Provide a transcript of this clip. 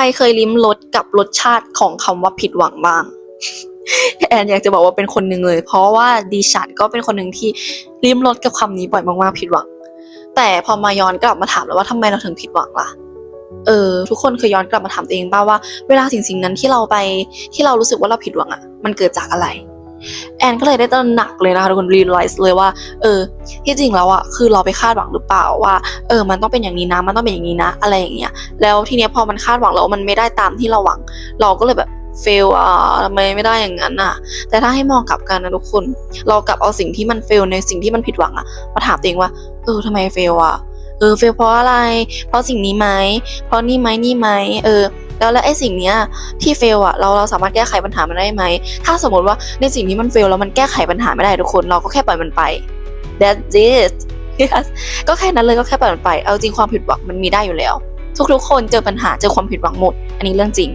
รเคยลิ้มรสกับรสชาติของคำว่าผิดหวังบ้าง แอนอยากจะบอกว่าเป็นคนหนึ่งเลย เพราะว่าดิฉันก็เป็นคนหนึ่งที่ลิ้มรสกับคำนี้บ่อยมากๆผิดหวัง แต่พอมาย้อนกลับมาถามแล้วว่าทำไมเราถึงผิดหวังล่ะเออทุกคนเคยย้อนกลับมาถามตัวเองบ้างว่าเวลาสิ่งสิ่งนั้นที่เราไปที่เรารู้สึกว่าเราผิดหวังอะ่ะ มันเกิดจากอะไร แอนก็เลยได้ตระหนักเลยนะคะทุกคน realize เลยว่า เออ ที่จริงแล้วอะคือเราไปคาดหวังหรือเปล่าว่า เออ มันต้องเป็นอย่างนี้นะ มันต้องเป็นอย่างนี้นะ อะไรอย่างเงี้ย แล้วทีเนี้ยพอมันคาดหวังแล้วมันไม่ได้ตามที่เราหวัง เราก็เลยแบบ fail อะทำไมไม่ได้อย่างนั้นอะ แต่ถ้าให้มองกลับกันนะทุกคน เรากลับเอาสิ่งที่มัน fail ในสิ่งที่มันผิดหวังอะ มาถามตัวเองว่า เออทำไม fail อะ เออ fail เพราะอะไร เพราะสิ่งนี้ไหม เพราะนี่ไหมนี่ไหม เออ แล้วแล้วไอ้สิ่งเนี้ยที่เฟลอะเราเราสามารถแก้ไขปัญหามันได้ไหม ถ้าสมมติว่าในสิ่งที่มันเฟลแล้วมันแก้ไขปัญหาไม่ได้ทุกคน เราก็แค่ปล่อยมันไป that's it yes ก็แค่นั้นเลยก็แค่ปล่อยมันไป เอาจริงความผิดหวังมันมีได้อยู่แล้ว ทุกๆคนเจอปัญหาเจอความผิดหวังหมด อันนี้เรื่องจริง